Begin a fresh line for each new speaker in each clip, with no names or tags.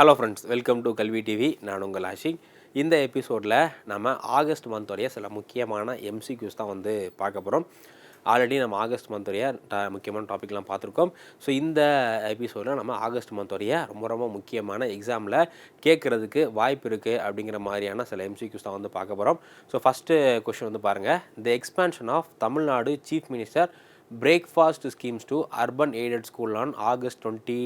Hello friends welcome to Kalvi TV நான் உங்கள் ஆஷிக் இந்த எபிசோடில் நம்ம ஆகஸ்ட் மந்தோடைய சில முக்கியமான எம்சிக்யூஸ் தான் வந்து பார்க்க போகிறோம் ஆல்ரெடி நம்ம ஆகஸ்ட் மந்தோடைய ட முக்கியமான டாபிக்லாம் பார்த்துருக்கோம். ஸோ இந்த எபிசோடில் நம்ம ஆகஸ்ட் மந்தோடைய ரொம்ப ரொம்ப முக்கியமான எக்ஸாமில் கேட்குறதுக்கு வாய்ப்பு இருக்குது அப்படிங்கிற மாதிரியான சில எம்சிக்யூஸ் தான் வந்து பார்க்க போகிறோம் ஸோ ஃபஸ்ட்டு கொஷின் வந்து பாருங்கள் the expansion of Tamil Nadu chief minister breakfast schemes to urban aided school on August twenty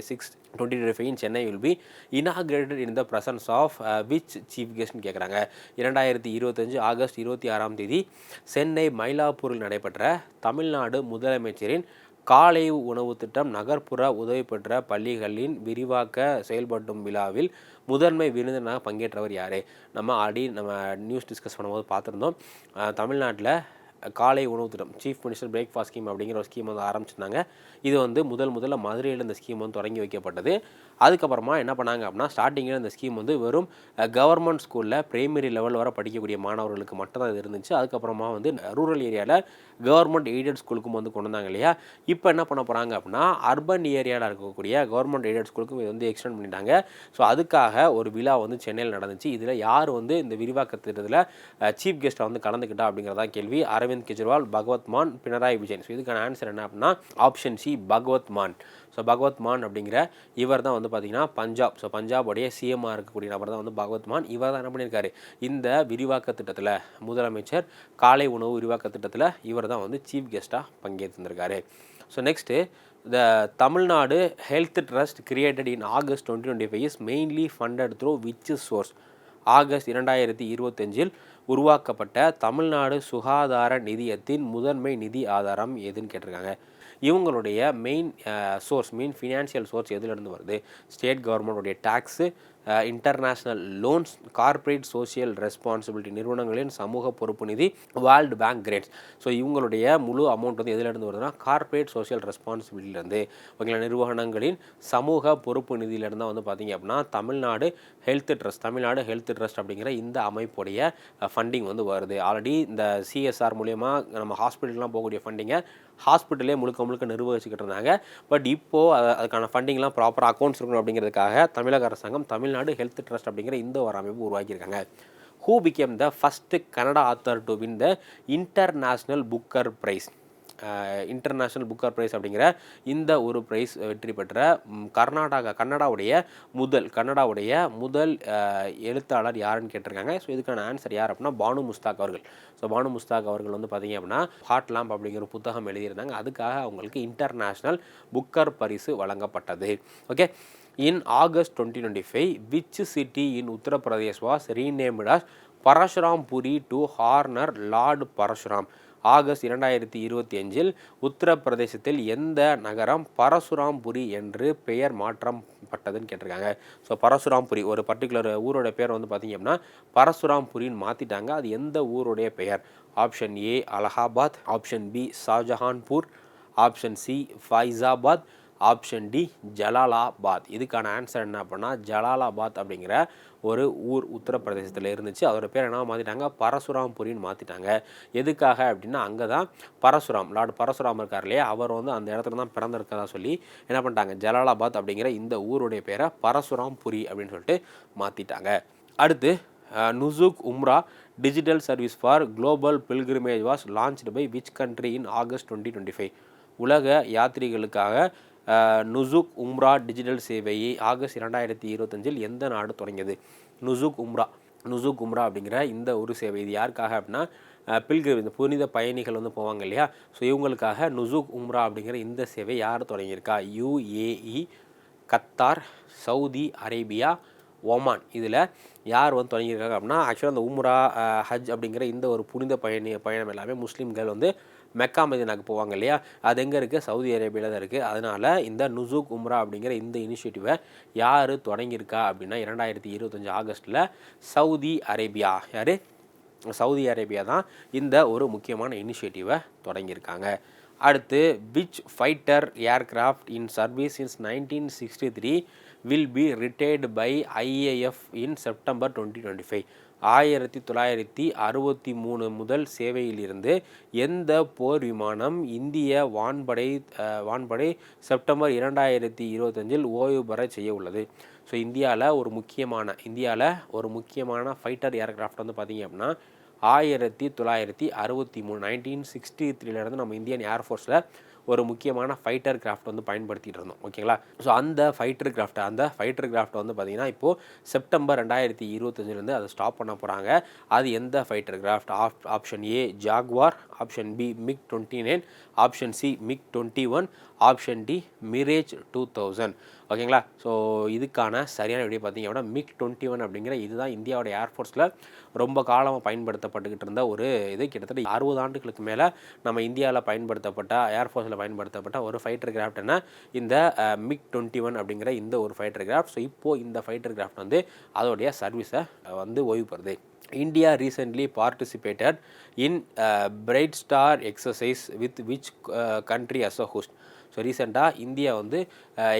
six 26, 2025 in Chennai will be inaugurated in the presence of uh, which chief கேட்குறாங்க இரண்டாயிரத்தி இருபத்தஞ்சு August இருபத்தி ஆறாம் தேதி சென்னை மயிலாப்பூரில் நடைபெற்ற தமிழ்நாடு முதலமைச்சரின் காலை உணவு திட்டம் நகர்ப்புற உதவி பெற்ற பள்ளிகளின் விரிவாக்க செயல்படும் விழாவில் முதன்மை விருந்தினராக பங்கேற்றவர் யார்? நம்ம ஆடி நம்ம நியூஸ் டிஸ்கஸ் பண்ணும்போது பார்த்துருந்தோம். தமிழ்நாட்டில் காலை உணவு திட்டம் சீஃப் மினிஸ்டர் பிரேக்ஃபாஸ்ட் ஸ்கீம் அப்படிங்கிற ஒரு ஸ்கீம் வந்து ஆரம்பிச்சிருந்தாங்க. இது வந்து முதல் முதல்ல மதுரையில் இந்த ஸ்கீம் வந்து தொடங்கி வைக்கப்பட்டது. அதுக்கப்புறமா என்ன பண்ணாங்க அப்படின்னா ஸ்டார்டிங்கில் இந்த ஸ்கீம் வந்து வெறும் கவர்மெண்ட் ஸ்கூலில் பிரைமரி லெவல் வர படிக்கக்கூடிய மாணவர்களுக்கு மட்டும் தான் இது இருந்துச்சு. அதுக்கப்புறமா வந்து ரூரல் ஏரியாவில் கவர்மெண்ட் எய்டட் ஸ்கூலுக்கும் வந்து கொண்டு வந்தாங்க இல்லையா? இப்போ என்ன பண்ண போகிறாங்க அப்படின்னா அர்பன் ஏரியாவில் இருக்கக்கூடிய கவர்மெண்ட் எய்டட் ஸ்கூலுக்கும் இது வந்து எக்ஸ்டெண்ட் பண்ணிட்டாங்க. ஸோ அதுக்காக ஒரு விழா வந்து சென்னையில் நடந்துச்சு. இதில் யார் வந்து இந்த விரிவாக்க திட்டத்தில் சீஃப் கெஸ்ட்டாக வந்து கலந்துக்கிட்டா அப்படிங்கிறதா கேள்வி. அரவிந்த் கெஜ்ரிவால் பகவத் மான் பினராயி விஜயன். ஸோ இதுக்கான ஆன்சர் என்ன அப்படின்னா ஆப்ஷன் சி பகவத் மான். ஸோ பகவத் மான் அப்படிங்கிற இவர் தான் வந்து பார்த்தீங்கன்னா பஞ்சாப். ஸோ பஞ்சாபுடைய சிஎம்மாக இருக்கக்கூடிய நபர் தான் வந்து பகவத் மான். இவர் தான் என்ன பண்ணியிருக்காரு? இந்த விரிவாக்க திட்டத்தில் முதலமைச்சர் காலை உணவு விரிவாக்க திட்டத்தில் இவர் தான் வந்து சீஃப் கெஸ்ட்டாக பங்கேற்றிருந்திருக்காரு. So next the Tamil Nadu health trust created in August twenty twenty five is mainly funded through which source August இரண்டாயிரத்தி இருபத்தஞ்சில் உருவாக்கப்பட்ட தமிழ்நாடு சுகாதார நிதியத்தின் முதன்மை நிதி ஆதாரம் எதுன்னு கேட்டிருக்காங்க. இவங்களுடைய main source main financial source எதுலேருந்து வருது? State கவர்மெண்ட்டுடைய tax international loans corporate social responsibility நிறுவனங்களின் சமூக பொறுப்பு நிதி வேர்ல்டு பேங்க் கிரேட்ஸ் ஸோ இவங்களுடைய முழு அமௌண்ட் வந்து எதுலேருந்து வருதுன்னா கார்ப்பரேட் சோஷியல் ரெஸ்பான்சிபிலிட்டிலேருந்து இவங்கள நிறுவனங்களின் சமூக பொறுப்பு நிதியிலேருந்து வந்து பார்த்திங்க அப்படின்னா Tamil Nadu health trust Tamil Nadu health trust அப்படிங்கிற இந்த அமைப்புடைய ஃபண்டிங் வந்து வருது. ஆல்ரெடி இந்த சிஎஸ்ஆர் மூலயமா நம்ம ஹாஸ்பிட்டல்லாம் போகக்கூடிய ஃபண்டிங்கை ஹாஸ்பிட்டலே முழுக்க முழுக்க நிர்வகிச்சுக்கிட்டு இருந்தாங்க. பட் இப்போது அதுக்கான ஃபண்டிங்லாம் ப்ராப்பர் அக்கௌண்ட்ஸ் இருக்கணும் அப்படிங்கிறதுக்காக தமிழக அரசாங்கம் தமிழ்நாடு ஹெல்த் ட்ரஸ்ட் அப்படிங்கிற இந்த ஒரு அமைப்பு உருவாக்கியிருக்காங்க. Who became the first Canada author to win the international Booker prize international Booker prize அப்படிங்கிற இந்த ஒரு ப்ரைஸ் வெற்றி பெற்ற கர்நாடகா கன்னடாவுடைய முதல் கன்னடாவுடைய முதல் எழுத்தாளர் யாருன்னு கேட்டிருக்காங்க. ஸோ இதுக்கான ஆன்சர் யார் அப்படின்னா பானு முஸ்தாக் அவர்கள். ஸோ பானு முஸ்தாக் அவர்கள் வந்து பார்த்தீங்க அப்படின்னா ஹாட் லாம்ப் அப்படிங்கிற ஒரு புத்தகம் எழுதியிருந்தாங்க. அதுக்காக அவங்களுக்கு இன்டர்நேஷ்னல் புக்கர் பரிசு வழங்கப்பட்டது. Okay in August twenty twenty five which city in Uttar Pradesh was renamed as to honour lord Parshuram August இரண்டாயிரத்தி இருபத்தி அஞ்சில் உத்தரப்பிரதேசத்தில் எந்த நகரம் பரசுராம்புரி என்று பெயர் மாற்றம் பட்டதுன்னு கேட்டிருக்காங்க. ஸோ பரசுராம்புரி ஒரு பர்டிகுலர் ஊரோட பேர் வந்து பார்த்தீங்க அப்படின்னா பரசுராம்புரின்னு மாற்றிட்டாங்க அது எந்த ஊருடைய பெயர்? Option A Allahabad. Option B Shahjahanpur. Option C Faizabad. Option D Jalalabad. இதுக்கான ஆன்சர் என்ன அப்படின்னா ஜலாலாபாத் அப்படிங்கிற ஒரு ஊர் உத்தரப்பிரதேசத்தில் இருந்துச்சு. அதோட பேர் என்ன மாற்றிட்டாங்க பரசுராம்புரின்னு மாற்றிட்டாங்க எதுக்காக அப்படின்னா அங்கே தான் பரசுராம் லார்டு பரசுராம் இருக்கார் இல்லையா? அவர் வந்து அந்த இடத்துல தான் பிறந்திருக்கதா சொல்லி என்ன பண்ணிட்டாங்க? ஜலாலாபாத் அப்படிங்கிற இந்த ஊருடைய பேரை பரசுராம்புரி அப்படின்னு சொல்லிட்டு மாற்றிட்டாங்க அடுத்து Nusuk Umrah digital service for global pilgrimage was launched by which country in August twenty twenty five. உலக யாத்திரிகளுக்காக நுசுக் உம்ரா டிஜிட்டல் சேவையை ஆகஸ்ட் இரண்டாயிரத்தி இருபத்தஞ்சில் எந்த நாடு தொடங்கியது? நுசுக் உம்ரா நுசுக் உம்ரா அப்படிங்கிற இந்த ஒரு சேவை. இது யாருக்காக அப்படின்னா பில்கிரி இந்த புனித பயணிகள் வந்து போவாங்க இல்லையா? ஸோ இவங்களுக்காக நுசுக் உம்ரா அப்படிங்கிற இந்த சேவை யார் தொடங்கியிருக்கா? UAE Qatar Saudi Arabia Oman. இதில் யார் வந்து தொடங்கியிருக்காங்க அப்படின்னா ஆக்சுவலாக அந்த உம்ரா ஹஜ் அப்படிங்கிற இந்த ஒரு புனித பயணி பயணம் எல்லாமே முஸ்லீம்கள் வந்து மெக்கா மதினாக்கு போவாங்க இல்லையா? அது எங்கே இருக்குது சவுதி அரேபியாவில் தான் இருக்குது அதனால் இந்த நுசுக் உம்ரா அப்படிங்கிற இந்த இனிஷியேட்டிவை யார் தொடங்கியிருக்கா அப்படின்னா இரண்டாயிரத்தி இருபத்தஞ்சி ஆகஸ்ட்டில் சவுதி அரேபியா. யார்? சவுதி அரேபியா தான் இந்த ஒரு முக்கியமான இனிஷியேட்டிவை தொடங்கியிருக்காங்க. அடுத்து which fighter aircraft in service since nineteen sixty three will be retired by IAF in September twenty twenty five ஆயிரத்தி தொள்ளாயிரத்தி அறுபத்தி மூணு முதல் சேவையிலிருந்து எந்த போர் விமானம் இந்திய வான்படை வான்படை செப்டம்பர் இரண்டாயிரத்தி இருபத்தஞ்சில் ஓய்வு பெற செய்ய உள்ளது. ஸோ இந்தியாவில் ஒரு முக்கியமான இந்தியாவில் ஒரு முக்கியமான ஃபைட்டர் ஏர்க்ராஃப்ட் வந்து பார்த்திங்க அப்படின்னா ஆயிரத்தி தொள்ளாயிரத்தி அறுபத்தி மூணு நைன்டீன் சிக்ஸ்டி த்ரீலேருந்து நம்ம இந்தியன் ஏர்ஃபோர்ஸில் ஒரு முக்கியமான ஃபைட்டர் கிராஃப்ட் வந்து பயன்படுத்திகிட்டு இருந்தோம் ஓகேங்களா ஸோ அந்த ஃபைட்டர் கிராஃப்ட் அந்த ஃபைட்டர் கிராஃப்ட் வந்து பார்த்திங்கன்னா இப்போது செப்டம்பர் ரெண்டாயிரத்தி இருபத்தஞ்சிலேருந்து அதை ஸ்டாப் பண்ண போகிறாங்க அது எந்த fighter craft of option A Jaguar option B MiG twenty nine option C MiG twenty one option D Mirage two thousand ஓகேங்களா? ஸோ இதுக்கான சரியான விடிய பார்த்தீங்க அப்படின்னா மிக் டுவெண்ட்டி ஒன் அப்படிங்கிற இதுதான் இந்தியாவோட ஏர்ஃபோர்ஸில் ரொம்ப காலமாக பயன்படுத்தப்பட்டுக்கிட்டு இருந்த ஒரு இது. கிட்டத்தட்ட அறுபது ஆண்டுகளுக்கு மேலே நம்ம இந்தியாவில் பயன்படுத்தப்பட்ட ஏர்ஃபோர்ஸில் பயன்படுத்தப்பட்ட ஒரு ஃபைட்டர் கிராஃப்ட்னா இந்த மிக் டுவெண்ட்டி ஒன் அப்படிங்கிற இந்த ஒரு ஃபைட்டர் கிராஃப்ட் ஸோ இப்போது இந்த ஃபைட்டர் கிராஃப்ட் வந்து அதோடைய சர்வீஸை வந்து ஓய்வு பெறுது. India recently participated in Bright Star exercise with which country as a host so ரீசெண்டாக இந்தியா வந்து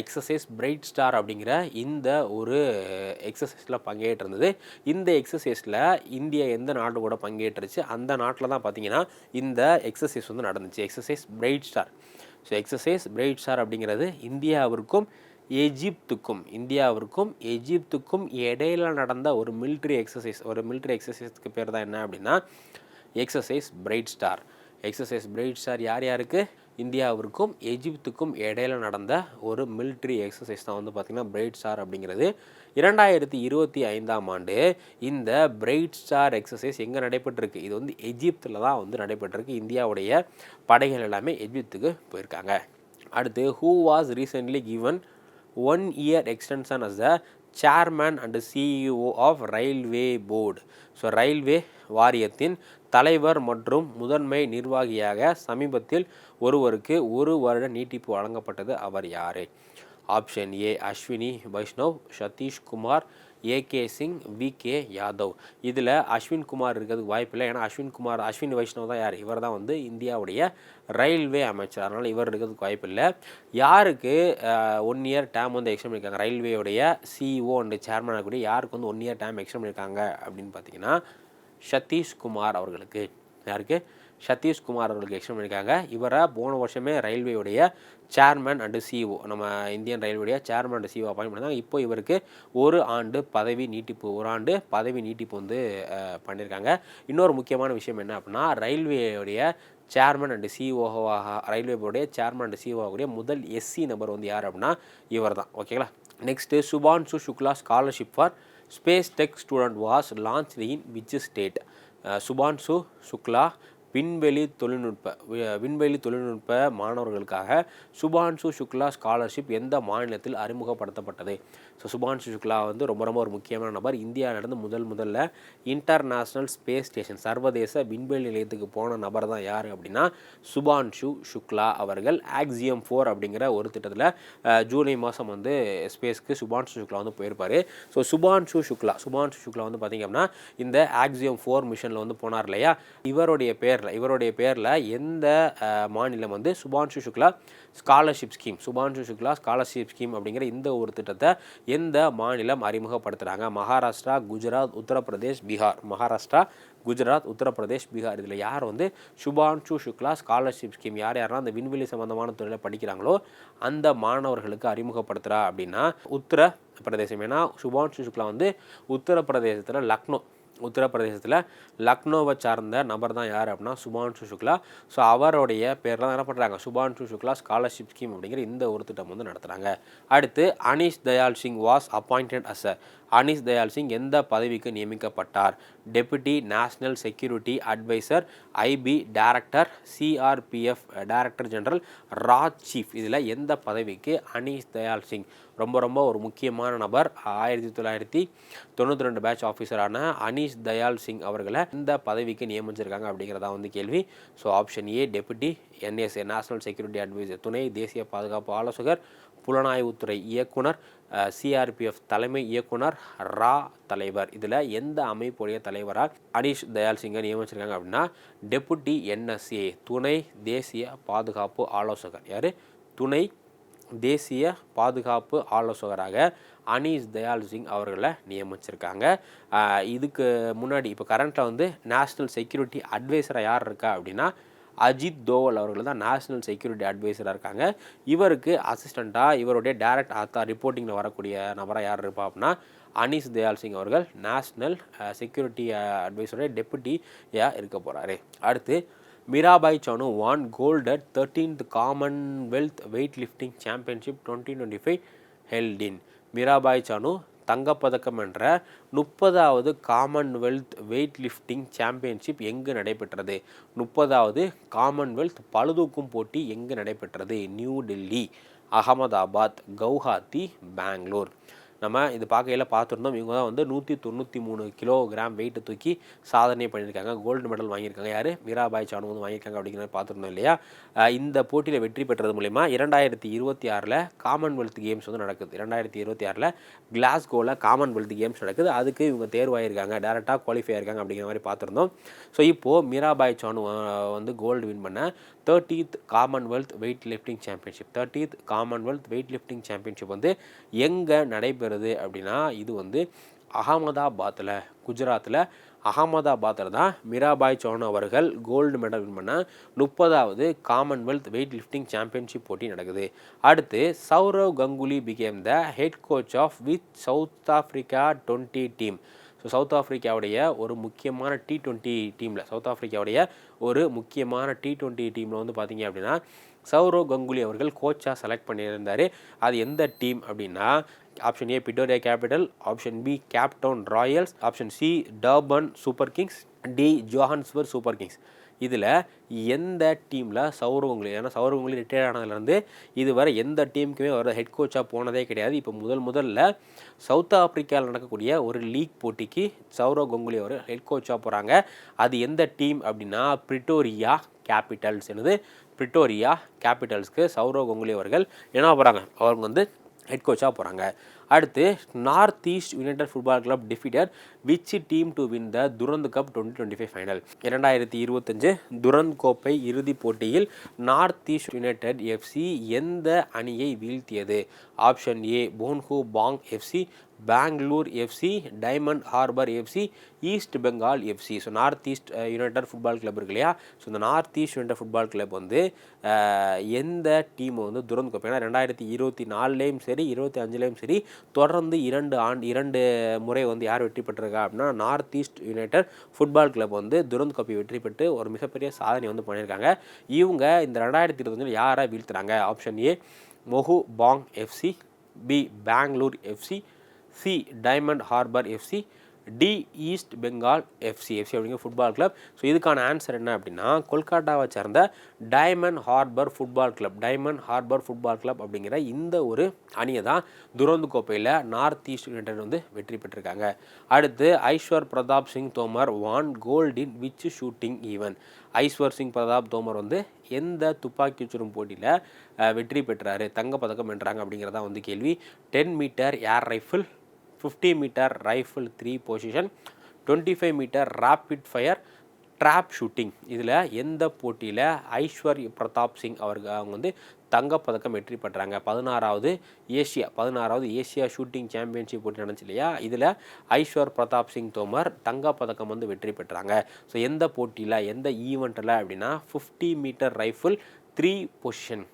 எக்ஸசைஸ் பிரைட் ஸ்டார் அப்படிங்கிற இந்த ஒரு எக்ஸசைஸில் பங்கேற்றிருந்தது. இந்த எக்ஸசைஸில் இந்தியா எந்த நாடு கூட பங்கேற்றுச்சு? அந்த நாட்டில் தான் பார்த்தீங்கன்னா இந்த எக்ஸசைஸ் வந்து நடந்துச்சு. Exercise Bright Star so exercise Bright Star அப்படிங்கிறது இந்தியாவிற்கும் எஜிப்துக்கும் இந்தியாவிற்கும் எஜிப்துக்கும் இடையில நடந்த ஒரு மிலிட்ரி எக்ஸசைஸ் ஒரு மிலிட்ரி எக்ஸசைஸ்க்கு பேர் தான் என்ன அப்படின்னா exercise Bright Star exercise Bright Star யார் யாருக்கு? இந்தியாவிற்கும் எஜிப்துக்கும் இடையில நடந்த ஒரு மிலிட்ரி எக்ஸசைஸ் தான் வந்து பார்த்திங்கன்னா பிரைட் ஸ்டார் அப்படிங்கிறது. இரண்டாயிரத்தி இருபத்தி ஐந்தாம் ஆண்டு இந்த பிரைட் ஸ்டார் எக்ஸசைஸ் எங்கே நடைபெற்றிருக்கு? இது வந்து எஜிப்தில் தான் வந்து நடைபெற்றிருக்கு. இந்தியாவுடைய படைகள் எல்லாமே எஜிப்துக்கு போயிருக்காங்க. அடுத்து who was recently given one year extension as the chairman and CEO of railway board so railway வாரியத்தின் தலைவர் மற்றும் முதன்மை நிர்வாகியாக சமீபத்தில் ஒருவருக்கு ஒரு வருட நீட்டிப்பு வழங்கப்பட்டது அவர் யார்? Option A Ashwini Vaishnaw Satish Kumar AK Singh V K Yadav. இதில் அஸ்வின் குமார் இருக்கிறதுக்கு வாய்ப்பில்லை ஏன்னா அஸ்வின் குமார் அஸ்வின் வைஷ்ணவ் தான் யார்? இவர் தான் வந்து இந்தியாவுடைய ரயில்வே அமைச்சர். அதனால் இவர் இருக்கிறதுக்கு வாய்ப்பில்லை யாருக்கு ஒன் இயர் டேம் வந்து எக்ஸ்டன் பண்ணியிருக்காங்க ரயில்வேயுடைய சிஇஓ அண்டு சேர்மன் கூட யாருக்கு வந்து ஒன் இயர் டேம் எக்ஸ்டன் பண்ணியிருக்காங்க அப்படின்னு பார்த்தீங்கன்னா சதீஷ்குமார் அவர்களுக்கு. யாருக்கு? சதீஷ்குமார் அவர்களுக்கு எக்ஸ்டன் பண்ணியிருக்காங்க. இவரை போன வருஷமே ரயில்வேயுடைய சேர்மேன் அண்டு சிஓ நம்ம இந்தியன் ரயில்வேடைய சேர்மன் அண்டு சிஓ அப்பாயின் பண்ணாங்க இப்போ இவருக்கு ஒரு ஆண்டு பதவி நீட்டிப்பு ஒரு ஆண்டு பதவி நீட்டிப்பு வந்து பண்ணியிருக்காங்க. இன்னொரு முக்கியமான விஷயம் என்ன அப்படின்னா ரயில்வேயுடைய சேர்மன் அண்டு சிஓவாக ரயில்வே போர்டைய சேர்மன் அண்டு சிஓவாகக்கூடிய முதல் எஸ்சி நபர் வந்து யார் அப்படின்னா இவர் தான் ஓகேங்களா next Shubhanshu Shukla scholarship for space tech student was launch in which state Shubhanshu Shukla விண்வெளி தொழில்நுட்ப விண்வெளி தொழில்நுட்ப மாணவர்களுக்காக சுபான்சு சுக்லா ஸ்காலர்ஷிப் எந்த மாநிலத்தில் அறிமுகப்படுத்தப்பட்டது? ஸோ சுபான்ஷு சுக்லா வந்து ரொம்ப ரொம்ப ஒரு முக்கியமான நபர். இந்தியாவிலிருந்து முதல் முதல்ல இன்டர்நேஷ்னல் ஸ்பேஸ் ஸ்டேஷன் சர்வதேச விண்வெளி நிலையத்துக்கு போன நபர் தான் யார் அப்படின்னா சுபான்ஷு சுக்லா அவர்கள். ஆக்சியம் ஃபோர் அப்படிங்கிற ஒரு திட்டத்தில் ஜூலை மாதம் வந்து ஸ்பேஸ்க்கு சுபான்ஷு சுக்லா வந்து போயிருப்பார். ஸோ சுபான்ஷு சுக்லா சுபான்ஷு சுக்லா வந்து பார்த்திங்க அப்படின்னா இந்த ஆக்சியம் ஃபோர் மிஷனில் வந்து போனார் இல்லையா? இவருடைய பேரில் இவருடைய பேரில் எந்த மாநிலம் வந்து Shubhanshu Shukla scholarship scheme Shubhanshu Shukla scholarship scheme அப்படிங்கிற இந்த ஒரு திட்டத்தை எந்த மாநிலம் அறிமுகப்படுத்துகிறாங்க மகாராஷ்டிரா குஜராத் உத்தரப்பிரதேஷ் பீகார். மகாராஷ்டிரா குஜராத் உத்தரப்பிரதேஷ் பீகார். இதில் யார் வந்து சுபான்ஷு சுக்லா ஸ்காலர்ஷிப் ஸ்கீம் யார் யாரெல்லாம் அந்த விண்வெளி சம்பந்தமான துறையில் படிக்கிறாங்களோ அந்த மாணவர்களுக்கு அறிமுகப்படுத்துகிறா அப்படின்னா உத்தர பிரதேசம் ஏன்னா சுபான்ஷு சுக்லா வந்து உத்தரப்பிரதேசத்தில் லக்னோ. உத்தரப்பிரதேசத்தில் லக்னோவை சார்ந்த நபர் தான் யார் அப்படின்னா சுபான்ஷு சுக்லா. ஸோ அவருடைய பேரில் என்ன பண்ணுறாங்க சுபான்ஷு சுக்லா ஸ்காலர்ஷிப் ஸ்கீம் அப்படிங்கிற இந்த ஒரு திட்டம் வந்து நடத்துகிறாங்க அடுத்து Anish Dayal Singh was appointed as a Anish Dayal Singh எந்த பதவிக்கு நியமிக்கப்பட்டார்? Deputy national security advisor IB director CRPF director general Raj chief இதில் எந்த பதவிக்கு அனீஷ் தயால் சிங்? ரொம்ப ரொம்ப ஒரு முக்கியமான நபர். ஆயிரத்தி தொள்ளாயிரத்தி தொண்ணூற்றி ரெண்டு பேட்ச் ஆஃபீஸரான அனீஷ் தயால் சிங் அவர்களை இந்த பதவிக்கு நியமிச்சிருக்காங்க அப்படிங்கிறதா வந்து கேள்வி. So option A deputy NSA national security advisor துணை தேசிய பாதுகாப்பு ஆலோசகர் புலனாய்வுத்துறை இயக்குனர் சிஆர்பிஎஃப் தலைமை இயக்குனர் ரா தலைவர். இதில் எந்த அமைப்புடைய தலைவராக அனீஷ் தயால் சிங்கை நியமிச்சிருக்காங்க அப்படின்னா டெபுட்டி என்எஸ்ஏ துணை தேசிய பாதுகாப்பு ஆலோசகர். யார்? துணை தேசிய பாதுகாப்பு ஆலோசகராக அனீஸ் தயால் சிங் அவர்களை நியமிச்சிருக்காங்க. இதுக்கு முன்னாடி இப்போ கரண்ட்டில் வந்து நேஷ்னல் செக்யூரிட்டி அட்வைசராக யார் இருக்கா அப்படின்னா அஜித் தோவல் அவர்கள் தான் நேஷ்னல் செக்யூரிட்டி அட்வைசராக இருக்காங்க. இவருக்கு அசிஸ்டண்ட்டாக இவருடைய டேரக்ட் ஆத்தா ரிப்போர்ட்டிங்கில் வரக்கூடிய நபராக யார் இருப்பா அப்படின்னா அனீஸ் தயால் சிங் அவர்கள் நேஷ்னல் செக்யூரிட்டி அட்வைசருடைய டெப்புட்டியாக இருக்க போகிறாரு அடுத்து Mirabai Chanu won gold at thirteenth Commonwealth weight lifting championship twenty twenty five held in Mirabai Chanu தங்கப்பதக்கம் என்ற முப்பதாவது காமன்வெல்த் வெயிட் லிஃப்டிங் சாம்பியன்ஷிப் எங்கு நடைபெற்றது? முப்பதாவது காமன்வெல்த் பழுதூக்கும் போட்டி எங்கு நடைபெற்றது? நியூ டெல்லி அகமதாபாத் கவுஹாத்தி பெங்களூர். நம்ம இது பார்க்கையில் பார்த்துருந்தோம் இவங்க தான் வந்து நூற்றி தொண்ணூற்றி மூணு கிலோ கிராம் வெயிட்டை தூக்கி சாதனை பண்ணியிருக்காங்க. கோல்டு மெடல் வாங்கியிருக்காங்க. யார்? மீராபாய் சானு வந்து வாங்கியிருக்காங்க அப்படிங்கிற பார்த்துருந்தோம் இல்லையா? இந்த போட்டியில் வெற்றி பெற்றது மூலிமா இரண்டாயிரத்தி இருபத்தி ஆறில் காமன்வெல்த் கேம்ஸ் வந்து நடக்குது. இரண்டாயிரத்தி இருபத்தி ஆறில் கிளாஸ்கோவில் காமன்வெல்த் கேம்ஸ் நடக்குது. அதுக்கு இவங்க தேர்வாயிருக்காங்க. டேரெக்டாக குவாலிஃபை ஆயிருக்காங்க அப்படிங்கிற மாதிரி பார்த்துருந்தோம். ஸோ இப்போது மீராபாய் சானு வந்து கோல்டு வின் பண்ண thirteenth Commonwealth weight lifting championship thirteenth Commonwealth weight lifting championship வந்து எங்கே நடைபெறுது அப்படின்னா இது வந்து அகமதாபாத்தில் குஜராத்தில் அகமதாபாத்தில் தான் மிராபாய் சௌஹான் அவர்கள் கோல்டு மெடல் வின் பண்ண முப்பதாவது காமன்வெல்த் வெயிட் லிஃப்டிங் சாம்பியன்ஷிப் போட்டி நடக்குது. அடுத்து Sourav Ganguly became the head coach of with South Africa twenty team so South ஆஃப்ரிக்காவுடைய ஒரு முக்கியமான டி ட்வெண்ட்டி டீமில் சவுத் ஆஃப்ரிக்காவுடைய ஒரு முக்கியமான டி ட்வெண்ட்டி டீமில் வந்து பார்த்தீங்க அப்படின்னா சௌரவ் கங்குலி அவர்கள் கோச்சாக செலக்ட் பண்ணியிருந்தார். அது எந்த டீம் அப்படின்னா option A Pretoria Capital option B Cape Town Royals option C Durban Super Kings D Johannesburg Super Kings இதில் எந்த டீமில் சௌரவங்களி ஏன்னா சௌரவங்களி ரிட்டையர் ஆனதுலேருந்து இதுவரை எந்த டீமுக்குமே வர ஹெட் கோச்சாக போனதே கிடையாது. இப்போ முதல் முதல்ல சவுத் ஆப்பிரிக்காவில் நடக்கக்கூடிய ஒரு லீக் போட்டிக்கு சௌரவ் கங்குலி அவர் ஹெட் கோச்சாக போகிறாங்க அது எந்த டீம் அப்படின்னா பிரிட்டோரியா கேபிட்டல்ஸ் என்னது? பிரிட்டோரியா கேபிட்டல்ஸ்க்கு சௌரவ் கங்குலி அவர்கள் என்ன போகிறாங்க அவங்க வந்து ஹெட் கோச்சாக போகிறாங்க அடுத்து North East United football club defeated which team to win the Durand cup twenty twenty five final இரண்டாயிரத்தி இருபத்தஞ்சு துரந்த் கோப்பை இறுதிப் போட்டியில் நார்த் ஈஸ்ட் யுனைடெட் எஃப்சி எந்த அணியை வீழ்த்தியது? Option A Mohun Bagan FC Bengaluru FC Diamond Harbour FC East Bengal FC so North East United football club இருக்கு இல்லையா? ஸோ இந்த North East United football club வந்து uh, எந்த டீம் வந்து Durand கோப்பை ஏன்னா ரெண்டாயிரத்தி இருபத்தி நாலுலேயும் சரி இருபத்தி அஞ்சுலேயும் சரி தொடர்ந்து இரண்டு ஆண்டு இரண்டு முறை வந்து யார் வெற்றி பெற்றிருக்கா அப்படின்னா North East United football club வந்து துரந்த் கோப்பை வெற்றி பெற்று ஒரு மிகப்பெரிய சாதனை வந்து பண்ணியிருக்காங்க. இவங்க இந்த ரெண்டாயிரத்தி இருபத்தஞ்சில் யாராக வீழ்த்துறாங்க? Option A Mohun Bagan FC B Bengaluru FC C Diamond Harbour FC D East Bengal FC FC அப்படிங்கிற ஃபுட்பால் கிளப் ஸோ இதுக்கான ஆன்சர் என்ன அப்படின்னா கொல்கட்டாவை சேர்ந்த Diamond Harbour football club Diamond Harbour football club அப்படிங்கிற இந்த ஒரு அணியை தான் துரந்து கோப்பையில் நார்த் ஈஸ்ட் யுனைடெட் வந்து வெற்றி பெற்றிருக்காங்க. அடுத்து Aishwary Pratap Singh Tomar won gold in which shooting event Aishwary Singh Pratap Tomar வந்து எந்த துப்பாக்கி சுடும் போட்டியில் வெற்றி பெற்றார் தங்கப்பதக்கம் வென்றாங்க அப்படிங்கிறதான் வந்து கேள்வி. Ten metre air rifle fifty metre rifle three position twenty five metre rapid fire trap shooting இதில் எந்த போட்டியில் ஐஸ்வர் பிரதாப் சிங் அவர்கள் அவங்க வந்து தங்கப்பதக்கம் வெற்றி பெற்றாங்க. பதினாறாவது ஏஷியா பதினாறாவது ஏஷியா ஷூட்டிங் சாம்பியன்ஷிப் போட்டி நடந்துச்சு இல்லையா? இதில் ஐஸ்வர் பிரதாப் சிங் தோமர் தங்கப்பதக்கம் வந்து வெற்றி பெற்றாங்க. ஸோ எந்த போட்டியில் எந்த ஈவெண்ட்டில் அப்படின்னா fifty metre rifle three position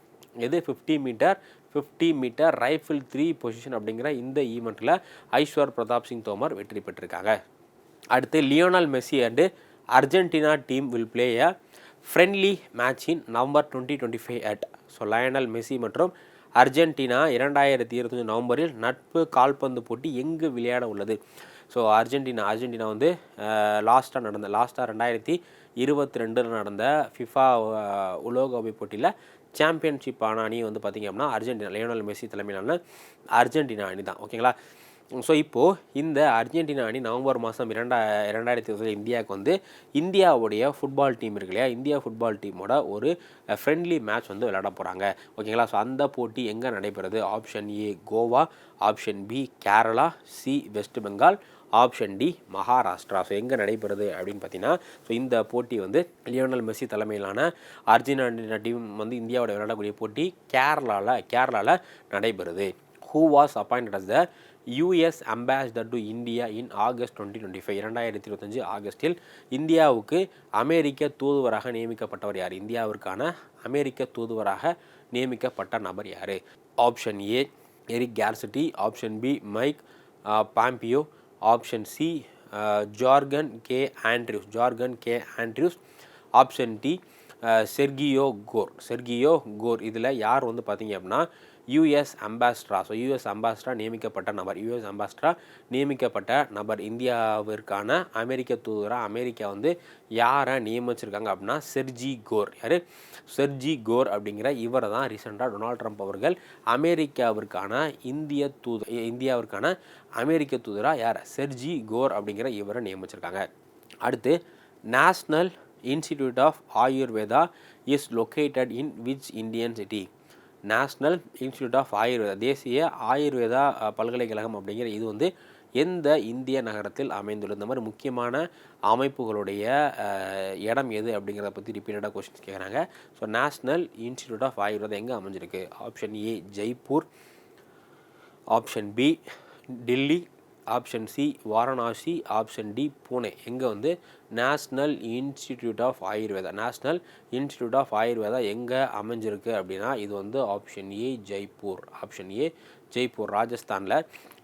எது fifty metre fifty metre rifle three position அப்படிங்கிற இந்த ஈவெண்ட்டில் ஐஸ்வர் பிரதாப் சிங் தோமர் வெற்றி பெற்றிருக்காங்க. அடுத்து Lionel Messi and Argentina team will play a friendly match in November twenty twenty five at so Lionel Messi மற்றும் Argentina இரண்டாயிரத்தி இருபத்தஞ்சி நவம்பரில் நட்பு கால்பந்து போட்டி எங்கு விளையாட உள்ளது? ஸோ அர்ஜென்டினா அர்ஜென்டினா வந்து லாஸ்ட்டாக நடந்த லாஸ்ட்டாக ரெண்டாயிரத்தி இருபத்தி ரெண்டில் நடந்த ஃபிஃபா உலோகோபை போட்டியில் சாம்பியன்ஷிப் ஆன அணி வந்து பார்த்திங்க அப்படின்னா அர்ஜென்டினா லியோனல் மெஸ்ஸி தலைமையிலான அர்ஜென்டினா அணி தான். ஓகேங்களா ஸோ இப்போது இந்த அர்ஜென்டினா அணி நவம்பர் மாதம் இரண்டா இரண்டாயிரத்தி இருபதில் இந்தியாவுக்கு வந்து இந்தியாவுடைய ஃபுட்பால் டீம் இருக்கு இல்லையா? இந்தியா ஃபுட்பால் டீமோட ஒரு ஃப்ரெண்ட்லி மேட்ச் வந்து விளையாட போகிறாங்க ஓகேங்களா ஸோ அந்த போட்டி எங்கே நடைபெறுது? Option A Goa. Option B Kerala. C west Bengal. Option D Maharashtra. So எங்கே நடைபெறுது அப்படின்னு பார்த்தீங்கன்னா ஸோ இந்த போட்டி வந்து லியோனல் மெஸ்ஸி தலைமையிலான அர்ஜென்டினா டீம் வந்து இந்தியாவோட விளையாடக்கூடிய போட்டி கேரளாவில் கேரளாவில் நடைபெறுது. Who was appointed as the US ambassador to India in August twenty twenty five இரண்டாயிரத்தி இருபத்தஞ்சு ஆகஸ்டில் இந்தியாவுக்கு அமெரிக்க தூதுவராக நியமிக்கப்பட்டவர் யார்? இந்தியாவிற்கான அமெரிக்க தூதுவராக நியமிக்கப்பட்ட நபர் யார்? Option A Eric Garcetti option B Mike Pompeo option C Jorgen K Andrews Jorgen K Andrews option D Sergio Gor Sergio Gor இதில் யார் வந்து பார்த்தீங்க அப்படின்னா யூஎஸ் அம்பாஸ்டரா ஸோ யூஎஸ் அம்பாஸ்டரா நியமிக்கப்பட்ட நபர். யூஎஸ் அம்பாஸ்டரா நியமிக்கப்பட்ட நபர். இந்தியாவிற்கான அமெரிக்க தூதராக அமெரிக்கா வந்து யாரை நியமிச்சிருக்காங்க அப்படின்னா செர்ஜி கோர் யார்? செர்ஜி கோர் அப்படிங்கிற இவரை தான் ரீசெண்டாக டொனால்ட் ட்ரம்ப் அவர்கள் அமெரிக்காவிற்கான இந்திய தூதர் இந்தியாவிற்கான அமெரிக்க தூதராக யார்? செர்ஜி கோர் அப்படிங்கிற இவரை நியமிச்சிருக்காங்க. அடுத்து national institute of Ayurveda is located in which Indian city national institute of Ayurveda தேசிய ஆயுர்வேதா பல்கலைக்கழகம் அப்படிங்கிற இது வந்து எந்த இந்திய நகரத்தில் அமைந்துள்ளது? இந்த மாதிரி முக்கியமான அமைப்புகளுடைய இடம் எது அப்படிங்கிறத பற்றி ரிப்பீட்டடாக கொஸ்டின்ஸ் கேட்குறாங்க so national institute of Ayurveda எங்கே அமைஞ்சிருக்கு? Option A Jaipur option B Delhi option C Varanasi option D Pune. எங்கே வந்து national institute of Ayurveda. National institute of Ayurveda எங்கே அமைஞ்சிருக்கு அப்படின்னா இது வந்து option A Jaipur. Option A Jaipur ராஜஸ்தானில்.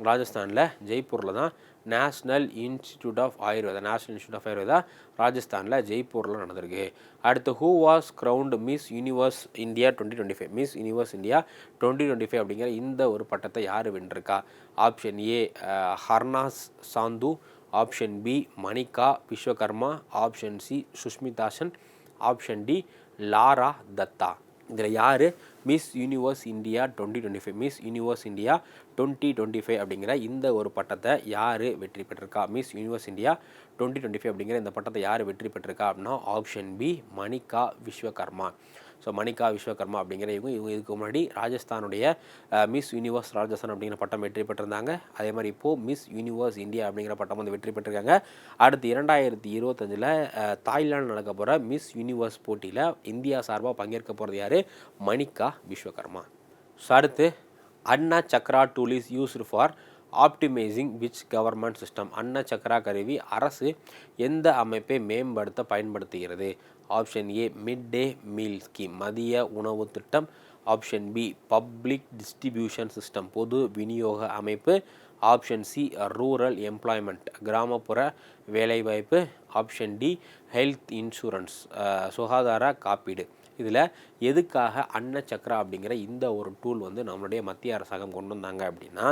ராஜஸ்தானில் ஜெய்ப்பூரில் தான் national institute of Ayurveda national institute of Ayurveda ராஜஸ்தானில் ஜெய்ப்பூரில் நடந்திருக்கு. அடுத்து who was crowned Miss Universe India twenty twenty five Miss universe India twenty twenty five அப்படிங்கிற இந்த ஒரு பட்டத்தை யார் வென்றிருக்கா? Option A Harnaaz Sandhu option B Manika Vishwakarma option C Sushmita Sen option D Lara Dutta. இதில் யார் Miss Universe India twenty twenty five Miss Universe India twenty twenty five அப்படிங்கிற இந்த ஒரு பட்டத்தை யார் வெற்றி பெற்றிருக்கா? Miss Universe India twenty twenty five அப்படிங்கிற இந்த பட்டத்தை யார் வெற்றி பெற்றிருக்கா அப்படின்னா option B Manika Vishwakarma. So Manika Vishwakarma அப்படிங்கிற இவங்க இவங்க இதுக்கு முன்னாடி ராஜஸ்தானுடைய மிஸ் யூனிவர்ஸ் ராஜஸ்தான் அப்படிங்கிற பட்டம் வெற்றி பெற்றிருந்தாங்க. அதே மாதிரி இப்போது மிஸ் யூனிவர்ஸ் இந்தியா அப்படிங்கிற பட்டம் வந்து வெற்றி பெற்றிருக்காங்க. அடுத்து இரண்டாயிரத்தி இருபத்தஞ்சில் தாய்லாந்து நடக்க போகிற மிஸ் யூனிவர்ஸ் போட்டியில் இந்தியா சார்பாக பங்கேற்க போகிறது யார்? மணிகா விஸ்வகர்மா ஸோ அடுத்து Anna Chakra tool is used for optimizing which government system Anna Chakra கருவி அரசு எந்த அமைப்பை மேம்படுத்த பயன்படுத்துகிறது? Option A mid day meal scheme மதிய உணவு திட்டம். Option B public distribution system பொது விநியோக அமைப்பு. ஆப்ஷன் சி ரூரல் எம்ப்ளாய்மெண்ட் கிராமப்புற வேலைவாய்ப்பு. ஆப்ஷன் டி ஹெல்த் இன்சூரன்ஸ் சுகாதார காப்பீடு. இதில் எதுக்காக அன்ன சக்கரா அப்படிங்கிற இந்த ஒரு டூல் வந்து நம்மளுடைய மத்திய அரசாங்கம் கொண்டு வந்தாங்க அப்படின்னா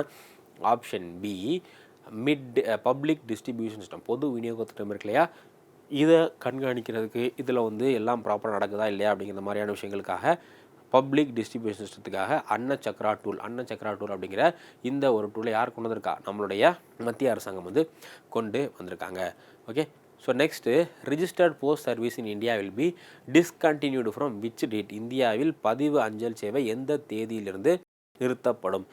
option B mid public distribution system பொது விநியோக திட்டம் இருக்கு இல்லையா? இதை கண்காணிக்கிறதுக்கு இதில் வந்து எல்லாம் ப்ராப்பராக நடக்குதா இல்லையா அப்படிங்கிற மாதிரியான விஷயங்களுக்காக பப்ளிக் டிஸ்ட்ரிபியூஷன் சிஸ்டத்துக்காக அன்ன சக்ரா டூல் அன்ன சக்ரா டூல் அப்படிங்கிற இந்த ஒரு டூலை யார் கொண்டு வந்திருக்கா? நம்மளுடைய மத்திய அரசாங்கம் வந்து கொண்டு வந்திருக்காங்க. Okay so next registered post service in India will be discontinued from which date இந்தியாவில் பதிவு அஞ்சல் சேவை எந்த தேதியிலிருந்து நிறுத்தப்படும்.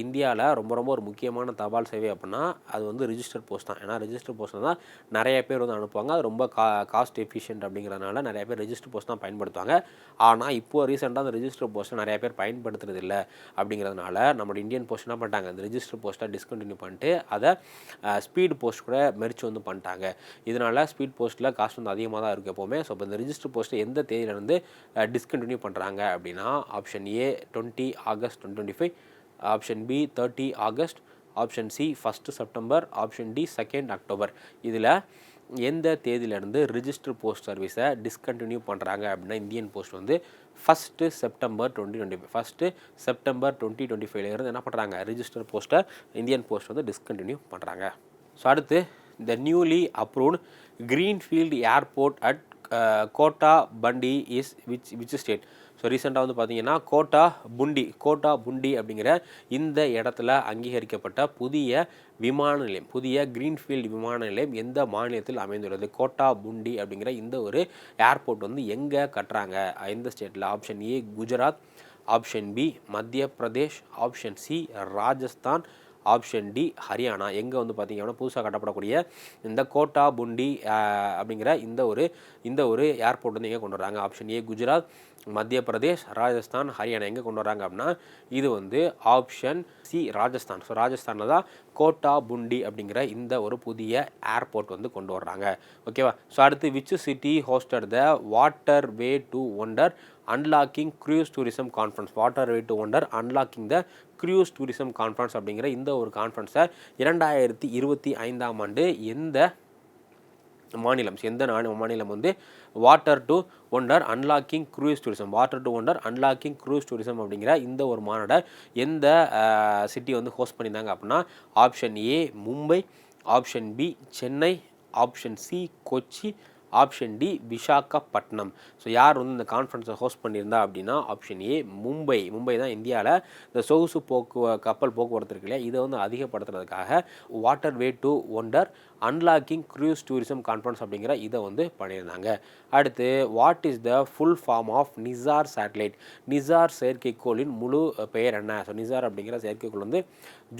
இந்தியாவில் ரொம்ப ரொம்ப ஒரு முக்கியமான தபால் சேவை அப்படின்னா அது வந்து ரிஜிஸ்டர் போஸ்ட் தான். ஏன்னா ரிஜிஸ்டர் போஸ்ட் தான் நிறைய பேர் வந்து அனுப்புவாங்க. அது ரொம்ப கா காஸ்ட் எஃபிஷியன்ட் அப்படிங்கிறதுனால நிறைய பேர் ரிஜிஸ்டர் போஸ்ட் தான் பயன்படுத்துவாங்க. ஆனால் இப்போது ரீசெண்டாக அந்த ரிஜிஸ்டர் போஸ்ட்டை நிறைய பேர் பயன்படுத்துறது இல்லை அப்படிங்கிறதுனால நம்ம இந்தியன் போஸ்ட் என்ன பண்ணிட்டாங்க? அந்த ரிஜிஸ்டர் போஸ்ட்டை டிஸ்கண்டினியூ பண்ணிட்டு அதை ஸ்பீடு போஸ்ட் கூட மெரிச்சு வந்து பண்ணிட்டாங்க. இதனால் ஸ்பீட் போஸ்ட்டில் காஸ்ட் வந்து அதிகமாக தான் இருக்குது எப்போவுமே. ஸோ இப்போ இந்த ரிஜிஸ்டர் போஸ்ட்டை எந்த தேதியிலேருந்து டிஸ்கண்டினியூ பண்ணுறாங்க அப்படின்னா option A twenty August twenty twenty five option B thirty August option C first September option D second October இதில் எந்த தேதியிலேருந்து ரிஜிஸ்டர் போஸ்ட் சர்வீஸை டிஸ்கண்டினியூ பண்ணுறாங்க அப்படின்னா இந்தியன் போஸ்ட் வந்து first September twenty twenty five first September twenty twenty ஃபைவ்லேருந்து என்ன பண்ணுறாங்க ரிஜிஸ்டர் போஸ்ட்டை இந்தியன் போஸ்ட் வந்து டிஸ்கண்டினியூ பண்ணுறாங்க ஸோ அடுத்து the newly approved greenfield airport at Kota Bundi is which which state so ரீசெண்டாக வந்து பார்த்தீங்கன்னா கோட்டா புண்டி கோட்டா புண்டி அப்படிங்கிற இந்த இடத்துல அங்கீகரிக்கப்பட்ட புதிய விமான நிலையம் புதிய கிரீன்ஃபீல்டு விமான நிலையம் எந்த மாநிலத்தில் அமைந்துள்ளது? கோட்டா புண்டி அப்படிங்கிற இந்த ஒரு ஏர்போர்ட் வந்து எங்கே கட்டுறாங்க? எந்த ஸ்டேட்டில் option A Gujarat option B Madhya Pradesh option C Rajasthan option D Haryana. எங்கே வந்து பார்த்திங்க அப்படின்னா புதுசாக கட்டப்படக்கூடிய இந்த கோட்டா புண்டி அப்படிங்கிற இந்த ஒரு இந்த ஒரு ஏர்போர்ட் வந்து எங்கே கொண்டு வராங்க. ஆப்ஷன் ஏ குஜராத் மத்திய பிரதேஷ் ராஜஸ்தான் ஹரியானா எங்கே கொண்டு வராங்க அப்படின்னா இது வந்து ஆப்ஷன் சி ராஜஸ்தான். ஸோ ராஜஸ்தானில் தான் கோட்டா புண்டி அப்படிங்கிற இந்த ஒரு புதிய ஏர்போர்ட் வந்து கொண்டு வர்றாங்க. ஓகேவா ஸோ அடுத்து which city hosted the water way to wonder unlocking cruise tourism conference water way to wonder unlocking the cruise tourism conference அப்படிங்கிற இந்த ஒரு கான்ஃபரன்ஸை இரண்டாயிரத்தி இருபத்தி ஐந்தாம் ஆண்டு எந்த மாநிலம் எந்த நாடு மாநிலம் வந்து water to wonder unlocking cruise tourism water to wonder unlocking cruise tourism அப்படிங்கிற இந்த ஒரு மாநாடை எந்த சிட்டி வந்து ஹோஸ்ட் பண்ணியிருந்தாங்க அப்படின்னா option A Mumbai option B Chennai option C Kochi option D Visakhapatnam. So யார் வந்து இந்த கான்ஃபரன்ஸை ஹோஸ்ட் பண்ணியிருந்தா அப்படின்னா ஆப்ஷன் ஏ மும்பை. மும்பை தான் இந்தியாவில் இந்த சொகுசு போக்கு கப்பல் போக்குவரத்து இருக்கு இல்லையா? இதை வந்து அதிகப்படுத்துறதுக்காக water way to wonder unlocking cruise tourism conference அப்படிங்கிற இதை வந்து பண்ணியிருந்தாங்க. அடுத்து what is the full form of NISAR satellite NISAR செயற்கைக்கோளின் முழு பெயர் என்ன? ஸோ நிசார் அப்படிங்கிற செயற்கைக்கோள் வந்து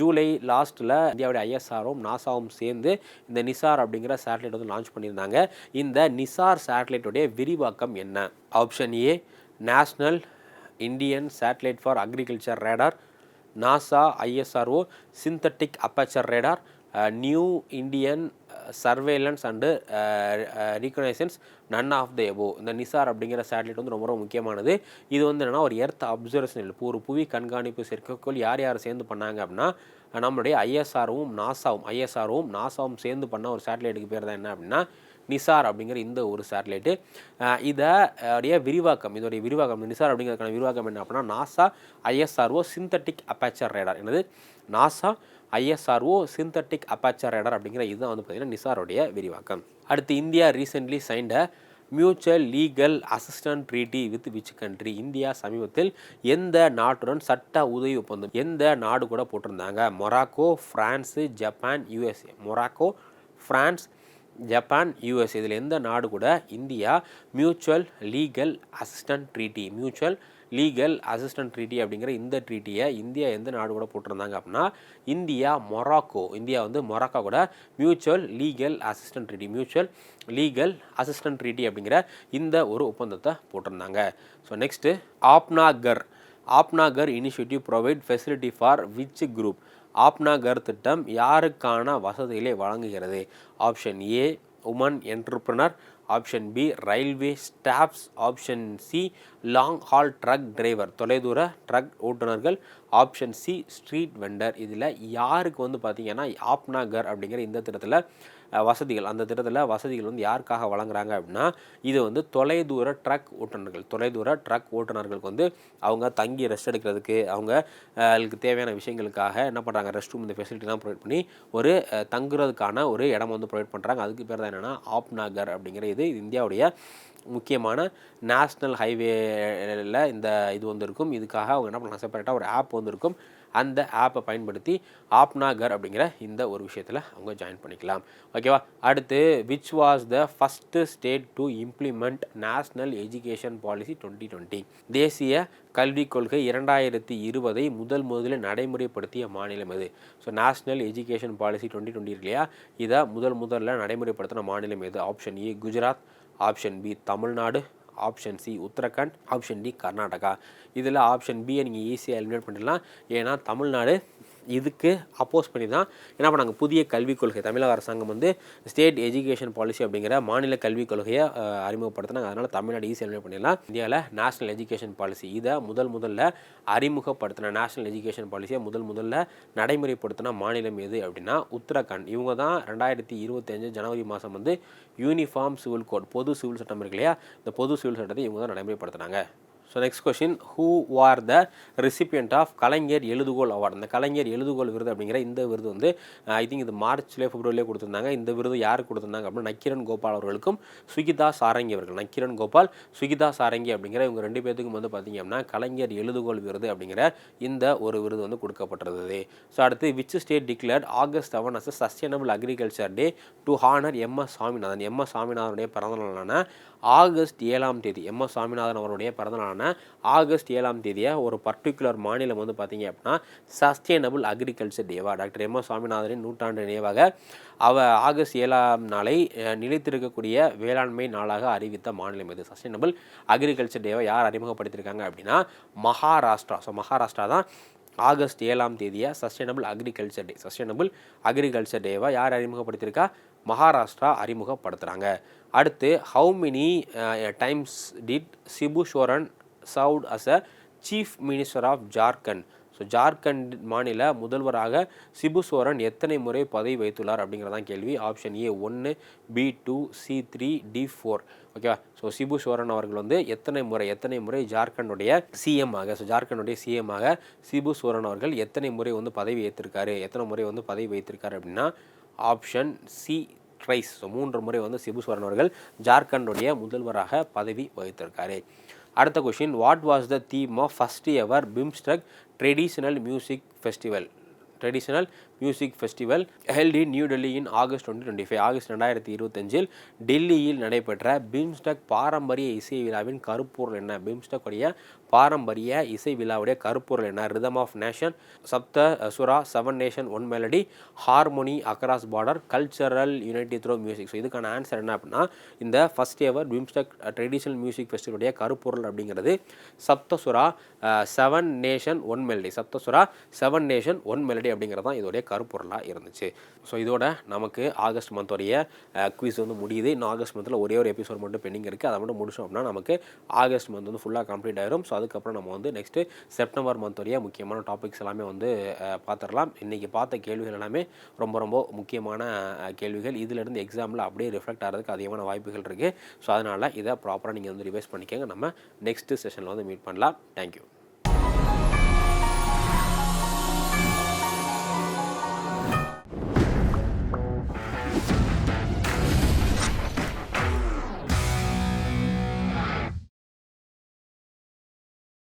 ஜூலை லாஸ்ட்டில் இந்தியாவுடைய ஐஎஸ்ஆரும் நாசாவும் சேர்ந்து இந்த நிசார் அப்படிங்கிற சேட்டலைட் வந்து லான்ச் பண்ணியிருந்தாங்க. இந்த நிசார் சேட்டலைட்டுடைய விரிவாக்கம் என்ன? Option A national Indian satellite for agriculture radar NASA ISRO synthetic aperture radar new Indian surveillance and reconnaissance none of the above இந்த நிசார் அப்படிங்கிற சேட்டலைட் வந்து ரொம்ப ரொம்ப முக்கியமானது. இது வந்து என்னென்னா ஒரு எர்த் அப்சர்வேஷன் இல்லை ஒரு புவி கண்காணிப்பு செயற்கைக்கோள் யார் யார் சேர்ந்து பண்ணாங்க அப்படின்னா நம்மளுடைய ஐஎஸ்ஆர்வும் நாசாவும் ஐஎஸ்ஆர்வும் நாசாவும் சேர்ந்து பண்ண ஒரு சேட்டலைட்டுக்கு பேர் தான் என்ன அப்படின்னா நிசார் அப்படிங்கிற இந்த ஒரு சேட்டலைட்டு இதை உடைய விரிவாக்கம் இதோடைய விரிவாக்கம் நிசார் அப்படிங்கிறதுக்கான விரிவாக்கம் என்ன அப்படின்னா NASA ISRO synthetic aperture radar என்னது? NASA ISRO synthetic aperture radar அப்படிங்கிற இதுதான் வந்து பார்த்திங்கன்னா நிசாரோடைய விரிவாக்கம். அடுத்து India recently signed mutual legal assistant treaty with which country India சமீபத்தில் எந்த நாட்டுடன் சட்ட உதவி ஒப்பந்தம்? எந்த நாடு கூட போட்டிருந்தாங்க? Morocco France Japan USA Morocco France Japan US இதில் எந்த நாடு கூட India mutual legal assistant treaty mutual legal assistant treaty அப்படிங்கிற இந்த ட்ரீட்டியை இந்தியா எந்த நாடு கூட போட்டிருந்தாங்க அப்படின்னா இந்தியா மொராக்கோ இந்தியா வந்து மொராக்கோ கூட mutual legal assistant treaty mutual legal assistant treaty அப்படிங்கிற இந்த ஒரு ஒப்பந்தத்தை போட்டிருந்தாங்க. So next Apnagar. Apnagar initiative provide facility for which group Apnagar திட்டம் யாருக்கான வசதிகளை வழங்குகிறது? Option A woman entrepreneur option B railway staffs option C long haul truck driver தொலைதூர ட்ரக் ஓட்டுநர்கள் ஆப்ஷன் சி ஸ்ட்ரீட் வெண்டர் இதில் யாருக்கு வந்து பார்த்திங்கன்னா ஆப்னாகர் அப்படிங்கிற இந்த திட்டத்தில் வசதிகள் அந்த திட்டத்தில் வசதிகள் வந்து யாருக்காக வழங்குறாங்க அப்படின்னா இது வந்து தொலைதூர ட்ரக் ஓட்டுநர்கள் தொலைதூர ட்ரக் ஓட்டுநர்களுக்கு வந்து அவங்க தங்கி ரெஸ்ட் எடுக்கிறதுக்கு அவங்க அவங்களுக்கு தேவையான விஷயங்களுக்காக என்ன பண்ணுறாங்க ரெஸ்ட் ரூம் இந்த ஃபெசிலிட்டிலாம் ப்ரொவைட் பண்ணி ஒரு தங்குறதுக்கான ஒரு இடம் வந்து ப்ரொவைட் பண்ணுறாங்க அதுக்கு பேர் தான் என்னென்னா ஆப்நாகர் அப்படிங்கிற இது இந்தியாவுடைய முக்கியமான நேஷ்னல் ஹைவேல இந்த இது வந்திருக்கும். இதுக்காக அவங்க என்ன பண்ணலாம் செப்பரேட்டாக ஒரு ஆப் வந்திருக்கும். அந்த ஆப்பை பயன்படுத்தி ஆப்னாகர் அப்படிங்கிற இந்த ஒரு விஷயத்தில் அவங்க ஜாயின் பண்ணிக்கலாம். ஓகேவா அடுத்து which was the first state to implement national education policy twenty twenty தேசிய கல்விக் கொள்கை இரண்டாயிரத்தி இருபதை முதல் முதலில் நடைமுறைப்படுத்திய மாநிலம் எது? So national education policy twenty twenty இல்லையா? இதை முதல் முதலில் நடைமுறைப்படுத்தின மாநிலம் எது? Option A Gujarat option B Tamil Nadu option C Uttarakhand option D Karnataka. இதில் ஆப்ஷன் பியை நீங்கள் ஈஸியாக எலிமினேட் பண்ணிடலாம். ஏன்னா தமிழ்நாடு இதுக்கு அப்போஸ் பண்ணி தான் என்ன பண்ணாங்க? புதிய கல்விக் கொள்கை தமிழக அரசாங்கம் வந்து ஸ்டேட் எஜுகேஷன் பாலிசி அப்படிங்கிற மாநில கல்விக் கொள்கையை அறிமுகப்படுத்தினாங்க. அதனால் தமிழ்நாடு ஈஸியாக பண்ணிடலாம். இந்தியாவில் நேஷனல் எஜுகேஷன் பாலிசி இதை முதல் முதல்ல அறிமுகப்படுத்தின நேஷனல் எஜுகேஷன் பாலிசியை முதல் முதல்ல நடைமுறைப்படுத்தின மாநிலம் எது அப்படின்னா உத்தரகாண்ட். இவங்க தான் ரெண்டாயிரத்தி இருபத்தஞ்சு ஜனவரி மாதம் வந்து யூனிஃபார்ம் சிவில் கோட் பொது சிவில் சட்டம் இருக்கு இல்லையா? இந்த பொது சிவில் சட்டத்தை இவங்க தான் நடைமுறைப்படுத்தினாங்க. So next question who are the recipient of Kalaignar Ezhuthukol award இந்த கலைஞர் எழுதுகோள் விருது அப்படிங்கிற இந்த விருது வந்து ஐ திங்க் இது மார்ச்லேயே பிப்ரவரிலே கொடுத்துருந்தாங்க. இந்த விருது யாருக்கு கொடுத்துருந்தாங்க அப்படின்னா நக்கிரன் கோபால் அவர்களுக்கும் சுகிதா சாரங்கி அவர்கள். நக்கிரன் கோபால் சுகிதா சாரங்கி அப்படிங்கிற இவங்க ரெண்டு பேர்த்துக்கும் வந்து பார்த்திங்க அப்படின்னா கலைஞர் எழுதுகோள் விருது அப்படிங்கிற இந்த ஒரு விருது வந்து கொடுக்கப்பட்டிருந்தது. ஸோ அடுத்து which state declared August seven as sustainable agriculture day to honour M S Swaminathan M S சாமிநாதனுடைய பிறந்தநாளான ஆகஸ்ட் ஏழாம் தேதி எம். எஸ். சாமிநாதன் அவருடைய பிறந்தநாளான ஆகஸ்ட் ஏழாம் தேதியை ஒரு பர்டிகுலர் மாநிலம் வந்து பார்த்தீங்க அப்படின்னா சஸ்டைனபிள் அக்ரிகல்ச்சர் டேவா டாக்டர் எம். எஸ். சாமிநாதனின் நூற்றாண்டு நினைவாக அவ ஆகஸ்ட் ஏழாம் நாளை நிலைத்திருக்கக்கூடிய வேளாண்மை நாளாக அறிவித்த மாநிலம் இது சஸ்டைனபிள் அக்ரிகல்ச்சர் டேவை யார் அறிமுகப்படுத்தியிருக்காங்க அப்படின்னா மகாராஷ்டிரா. ஸோ மகாராஷ்டிரா தான் ஆகஸ்ட் ஏழாம் தேதியை sustainable agriculture day sustainable agriculture டேவை யார் அறிமுகப்படுத்தியிருக்கா? மகாராஷ்டிரா அறிமுகப்படுத்துகிறாங்க அடுத்து how many times did Shibu Soren served as a chief minister of Jharkhand so Jharkhand மாநில முதல்வராக சிபு சோரன் எத்தனை முறை பதவி வைத்துள்ளார் அப்படிங்கிறதான் கேள்வி. ஆப்ஷன் ஏ ஒன்று B two C three D four ஓகேவா ஸோ சிபு சோரன் அவர்கள் வந்து எத்தனை முறை எத்தனை முறை ஜார்க்கண்டுடைய சிஎம் ஆக ஸோ ஜார்க்கண்டுடைய சிஎம் ஆக சிபு சோரன் அவர்கள் எத்தனை முறை வந்து பதவி ஏற்றிருக்காரு எத்தனை முறை வந்து பதவி வைத்திருக்காரு அப்படின்னா ஆப்ஷன் சி ட்ரைஸ். ஸோ மூன்று முறை வந்து சிபு சோரன் அவர்கள் ஜார்க்கண்டுடைய முதல்வராக பதவி வகித்திருக்காரு. அடுத்த question what was the theme of first ever BIMSTEC traditional music festival traditional music festival held New Delhi in August twenty twenty five August ரெண்டாயிரத்தி இருபத்தஞ்சில் டெல்லியில் நடைபெற்ற பிம்ஸ்டக் பாரம்பரிய இசை விழாவின் கருப்பொருள் என்ன? பிம்ஸ்டக் உடைய பாரம்பரிய இசை விழாவுடைய கருப்பொருள் என்ன? Rhythm of nation Sapta Sura seven nation one melody harmony across border cultural unity through music so இதுக்கான ஆன்சர் என்ன அப்படின்னா இந்த first ever BIMSTEC traditional music ஃபெஸ்டிவலுடைய கருப்பொருள் அப்படிங்கிறது Saptasura seven nation one melody Saptasura seven nation one melody அப்படிங்கிறது தான் இதோடைய கருப்பொருளாக இருந்துச்சு. ஸோ இதோட நமக்கு ஆகஸ்ட் மந்தோடைய குவிஸ் வந்து முடியுது. இன்னும் ஆகஸ்ட் மந்தில் ஒரே ஒரு எபிசோட் மட்டும் பெண்டிங் இருக்குது அதை மட்டும் முடிச்சோம் அப்படின்னா நமக்கு ஆகஸ்ட் மந்த் வந்து ஃபுல்லாக கம்ப்ளீட் ஆயிரும். ஸோ அதுக்கப்புறம் நம்ம வந்து நெக்ஸ்ட்டு செப்டம்பர் மந்தோடைய முக்கியமான டாபிக்ஸ் எல்லாமே வந்து பார்த்துடலாம் இன்றைக்கி பார்த்த கேள்விகள் எல்லாமே ரொம்ப ரொம்ப முக்கியமான கேள்விகள். இதிலிருந்து எக்ஸாமில் அப்படியே ரிஃப்ளெக்ட் ஆகிறதுக்கு அதிகமான வாய்ப்புகள் இருக்குது ஸோ அதனால் இதை ப்ராப்பராக நீங்கள் வந்து ரிவைஸ் பண்ணிக்கோங்க. நம்ம நெக்ஸ்ட்டு செஷனில் வந்து மீட் பண்ணலாம். தேங்க்யூ